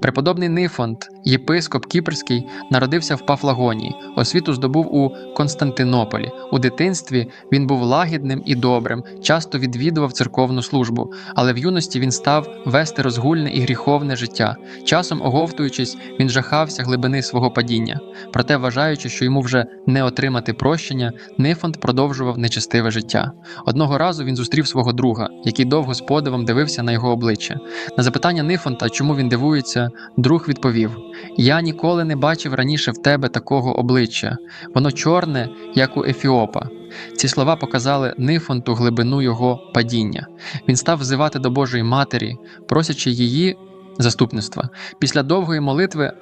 Преподобний Нифонт, єпископ Кіпрський, народився в Пафлагонії, освіту здобув у Константинополі. У дитинстві він був лагідним і добрим, часто відвідував церковну службу, але в юності він став вести розгульне і гріховне життя. Часом оговтуючись, він жахався глибини свого падіння. Проте, вважаючи, що йому вже не отримати прощення, Нифонт продовжував нечестиве життя. Одного разу він зустрів свого друга, який довго з подивом дивився на його обличчя. На запитання Нифонта, чому він дивується, друг відповів: Я ніколи не бачив раніше в тебе такого обличчя. Воно чорне, як у Ефіопа. Ці слова показали Нифонту глибину його падіння. Він став взивати до Божої Матері, просячи її заступництва. Після довгої молитви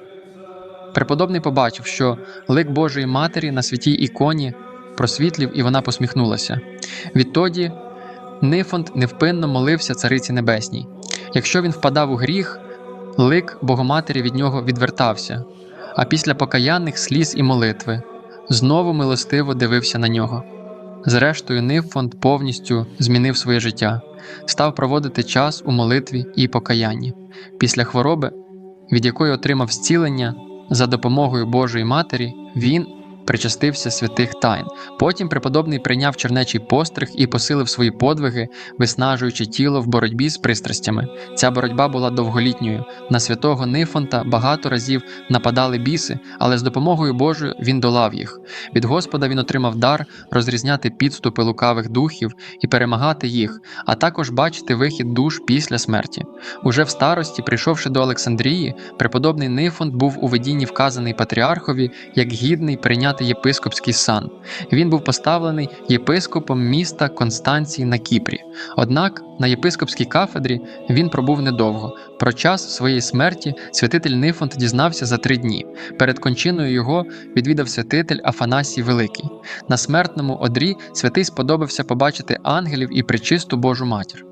преподобний побачив, що лик Божої Матері на святій іконі просвітлів, і вона посміхнулася. Відтоді Нифонт невпинно молився Цариці Небесній. Якщо він впадав у гріх, лик Богоматері від нього відвертався, а після покаянних сліз і молитви знову милостиво дивився на нього. Зрештою, Нифонт повністю змінив своє життя, став проводити час у молитві і покаянні. Після хвороби, від якої отримав зцілення за допомогою Божої Матері, він причастився святих тайн. Потім преподобний прийняв чернечий постриг і посилив свої подвиги, виснажуючи тіло в боротьбі з пристрастями. Ця боротьба була довголітньою. На святого Нифонта багато разів нападали біси, але з допомогою Божою він долав їх. Від Господа він отримав дар розрізняти підступи лукавих духів і перемагати їх, а також бачити вихід душ після смерті. Уже в старості, прийшовши до Олександрії, преподобний Нифонт був у видінні вказаний патріархові як гідний прийняти єпископський сан. Він був поставлений єпископом міста Констанції на Кіпрі. Однак на єпископській кафедрі він пробув недовго. Про час своєї смерті святитель Нифонт дізнався за три дні. Перед кончиною його відвідав святитель Афанасій Великий. На смертному одрі святий сподобався побачити ангелів і пречисту Божу матір.